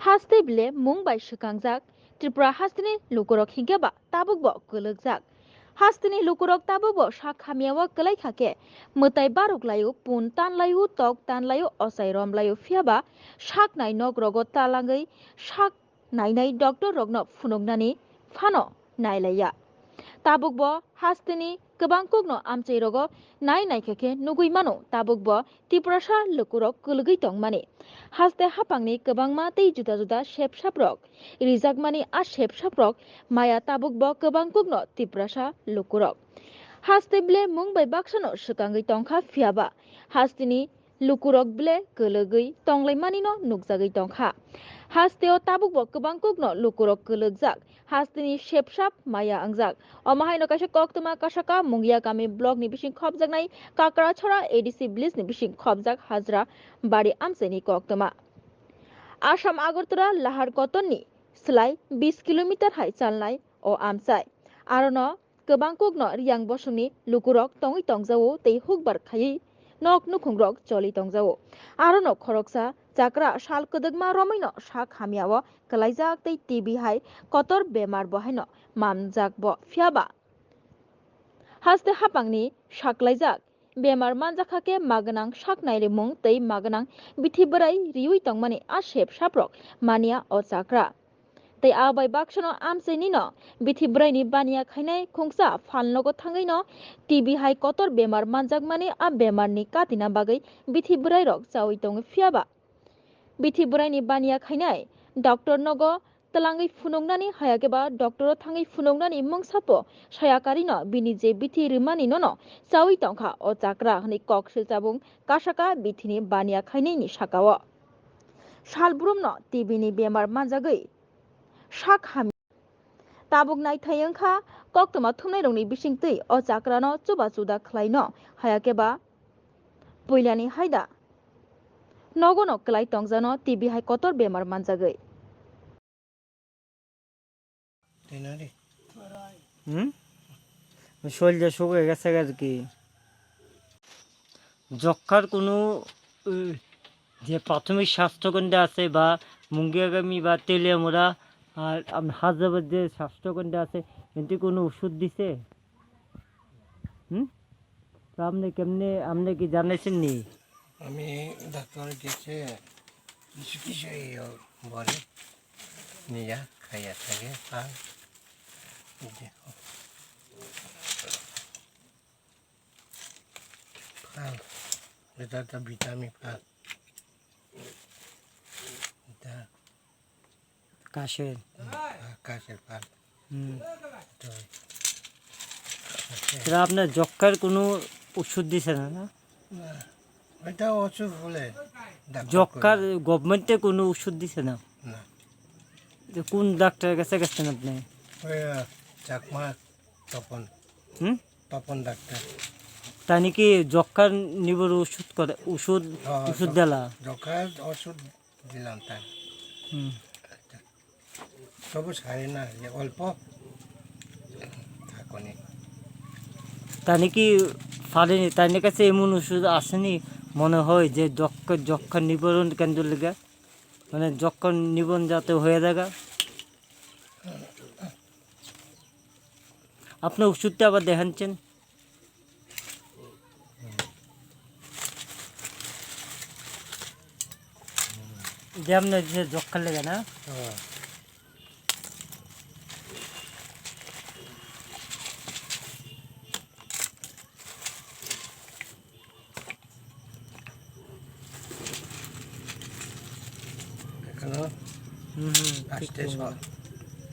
ꯍꯥꯁꯇꯦꯕ꯭ꯂꯦ ꯃꯨꯡꯕꯥꯏ ꯁꯨꯀꯥꯡꯖꯥꯛ ত্রিপুরা হাস্তিনি লুকুরক হিংকেবা তাবুক বক গলক জাক হাস্তিনি লুকুরক তাবুক শাক খামিয়াওয়া কলাই খাকে মতাই বারুক লাইউ পুন তান লাইউ তক তান লাইউ অসাই রম লাইউ ফিয়াবা শাক নাই নক রগত তালাঙ্গই শাক নাই নাই ডক্টর রগ্ন ফুনগনানি ফানো নাইলাইয়া tabuk bo hastini kabang kokno amchei rogo nai nai kheke nugui mano tabuk bo tiprasha lukurok kulgui tong mani haste hapangni kabang ma tei juda juda shep shap rok rizak mani a shep shap rok maya tabuk bo kabang kokno tiprasha lukurok haste ble mumbai baksano shukangui tongkha phiaba hastini lukurok ble kulgui tonglai mani no nukjagui tongkha ब्ले गोलोगै तंलाइमानिनो नुकजागै तंखा हास्तेओ ताबुकबो गोबां कुगनो लुकुरक गोलोगजाक हास्तिनि सेबसाप माया आंजाक अमाहायनो कासे कक्तमा कासाका मुंगिया गामि block नि बिसिं खबजाकनाय काकरा छरा ADC bliss नि बिसिं खबजाक हाजरा बारि आमसेनि कक्तमा आसाम आगरतला लाहार कटननि स्लाइ बिस kilometre हाय चालनाय अ आमसाय आरोनो गोबां कुगनो रियां बसुंनि लुकुरक तङै तंजावो तै हुकबार खायै nok nukhungrok choli tongjao arono khoroksa jakra sal kodokma romaino sak hamiao kalaijak tei tb hai kotor bemar bohaino mamjak bo phiaba haste hapangni saklaijak bemar manjakhake maganang saknai remung tei maganang bithi borai riui tongmani a sep saprok mania o tei abai baksono amchai no bithi braini baniya khainai khungsa falnogo thangai no tb hai kotor bemar manjakmani a bemar ni katina bagai bithi brai rok chawi tongo phiaba bithi brai ni baniya khainai doctor nogo talangai funongnani hayakeba doctor thangai funongnani mungsapo sayakari no bini je bithi rimani no no chawi tongkha o chakra hani kok silchabung kasaka bithini baniya khainai ni sakao salbrum no tb ni bemar manjagoi sak hami tabuk nai thayongkha koktoma thumnai rongni bisingtwi o chakrano chuba chuda khlaino hayakeba puilani haida nogono klai tongjano tb hai kotor bemar manjagoi তিনারি হুম শরীরটা শুকিয়ে গেছে আর কি যক্ষার কোনো যে প্রাথমিক স্বাস্থ্যকেন্দ্র আছে বা মুঙ্গিয়াগামী বা তেলিয়ামোড়া আর হাজাবাদ যে স্বাস্থ্যকেন্দ্র আছে কিন্তু কোনো ওষুধ দিছে? হুম? তো আপনি কেমনে, আপনি কি জানাইছেন নি? আমি ডাক্তার গেছে, কিছু কিছু বলে, নিয়া খাইয়া থাকে, আর এটা একটা ভিটামিন ফাল এটা কাশের হুম। তো আপনার যক্ষার কোনো ওষুধ দিছে না না? ওইটা ওষুধ বলে যক্ষার গভর্নমেন্টে কোনো ওষুধ দিছে না? কোন ডাক্তারের কাছে গেছেন আপনি? চাকমা তপন। হুম? তপন ডাক্তার। তাই নাকি যক্ষার নিবর ওষুধ করে ওষুধ হ্যাঁ, ওষুধ দিলা? যক্ষার ওষুধ দিলাম তাই হুম। তবু ছাড়ে না অল্প। থাকুনি নাকি পারেনি তাই কাছে এমন ওষুধ আসেনি? মনে হয় যে যক্ষ যক্ষ নিবারণ কেন্দ্র লেগে। মানে যক্ষ নিবন যাতে হয়ে দেখা আপনি ওষুধটা আবার দেখাচ্ছেন। যে আপনার যে যক্ষার লেগে না? হ্যাঁ এখনও হুম হুম ঠিক আসতে বললেন।